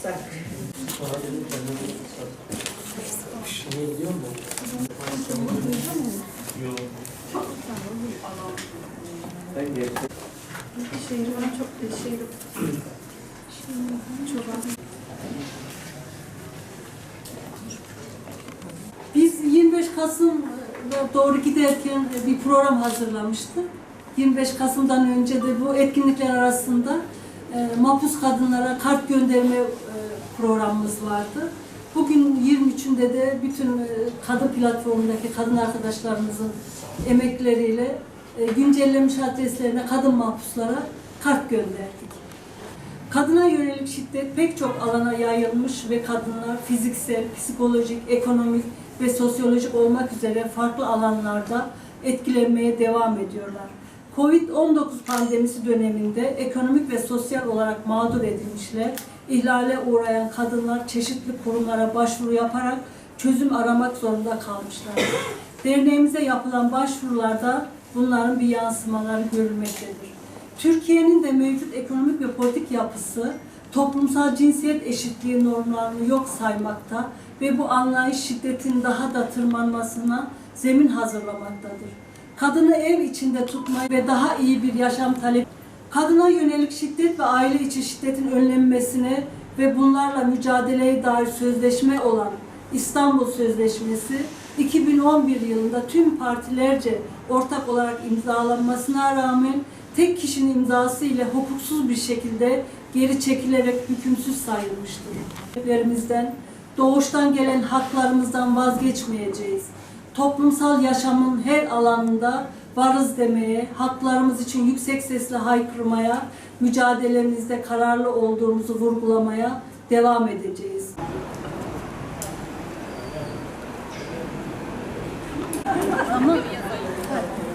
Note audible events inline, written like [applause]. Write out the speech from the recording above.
tutsak. Ne diyor mu? Yok. Çok. Biz 25 Kasım'a doğru giderken bir program hazırlamıştık. 25 Kasım'dan önce de bu etkinlikler arasında e, mapus kadınlara kart gönderme e, programımız vardı. Bugün 23'ünde de bütün e, kadın platformundaki kadın arkadaşlarımızın emekleriyle e, güncellemiş adreslerine kadın mahpuslara kart gönderdik. Kadına yönelik şiddet pek çok alana yayılmış ve kadınlar fiziksel, psikolojik, ekonomik ve sosyolojik olmak üzere farklı alanlarda etkilenmeye devam ediyorlar. Covid-19 pandemisi döneminde ekonomik ve sosyal olarak mağdur edilmişler, ihlale uğrayan kadınlar çeşitli kurumlara başvuru yaparak çözüm aramak zorunda kalmışlar. [coughs] Derneğimize yapılan başvurularda bunların bir yansımaları görülmektedir. Türkiye'nin de mevcut ekonomik ve politik yapısı toplumsal cinsiyet eşitliği normlarını yok saymakta ve bu anlayış şiddetin daha da tırmanmasına zemin hazırlamaktadır. Kadını ev içinde tutmayı ve daha iyi bir yaşam talep kadına yönelik şiddet ve aile içi şiddetin önlenmesine ve bunlarla mücadeleye dair sözleşme olan İstanbul Sözleşmesi 2011 yılında tüm partilerce ortak olarak imzalanmasına rağmen tek kişinin imzası ile hukuksuz bir şekilde geri çekilerek hükümsüz sayılmıştır. Doğuştan gelen haklarımızdan vazgeçmeyeceğiz. Toplumsal yaşamın her alanında varız demeye, haklarımız için yüksek sesle haykırmaya, mücadelemizde kararlı olduğumuzu vurgulamaya devam edeceğiz. Ama [laughs]